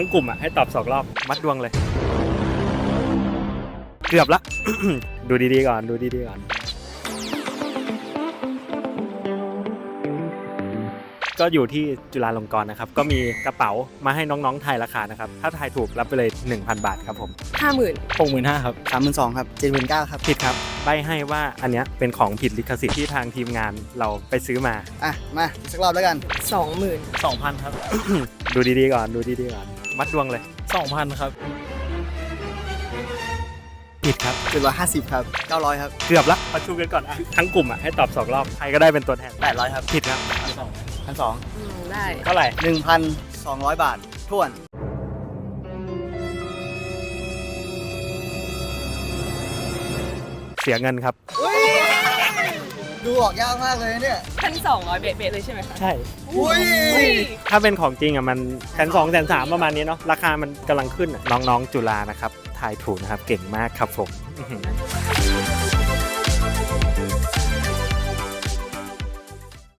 ทั้งกลุ่มอะให้ตอบสองรอบมัดดวงเลย เกือบละ ดูดีๆก่อนดูดีๆก่อน ก็อยู่ที่จุฬาลงกรณ์นะครับ ก็มีกระเป๋ามาให้น้องๆทายราคานะครับ ถ้าทายถูกรับไปเลย 1,000 บาทครับผมห้าหมื่นหกหมื่นห้าครับสามหมื่นสองครับเจ็ดหมื่นเก้าครับผิดครับใบให้ว่าอันเนี้ยเป็นของผิดลิขสิทธิ์ที่ทางทีมงานเราไปซื้อมา อะ มาอีกสักรอบแล้วกัน สองหมื่นสองพันครับ ดูดีๆก่อนดูดีๆก่อน มัดดวงเลยสองพันครับ ผิดครับ เจ็ดร้อยห้าสิบครับเก้าร้อยครับเกือบละประชุมกันก่อนอะทั้งกลุ่มอะให้ตอบสองรอบใครก็ได้เป็นตัวแทนแปดร้อยครับผิดครับพันสองอืมได้ เท่าไหร่หนึ่งพันสองร้อยบาทท่วนเสียเงินครับดู ออกยากมากเลยเนี่ย พันสองร้อยเบสเลยใช่ไหมคะใช่อุ้ยอุ้ยถ้าเป็นของจริงอะมันแสนสองแสนสามประมาณนี้เนาะราคามันกำลังขึ้นอะน้องๆจุฬานะครับทายถูกนะครับ เก่งมากครับผมอื้อหือ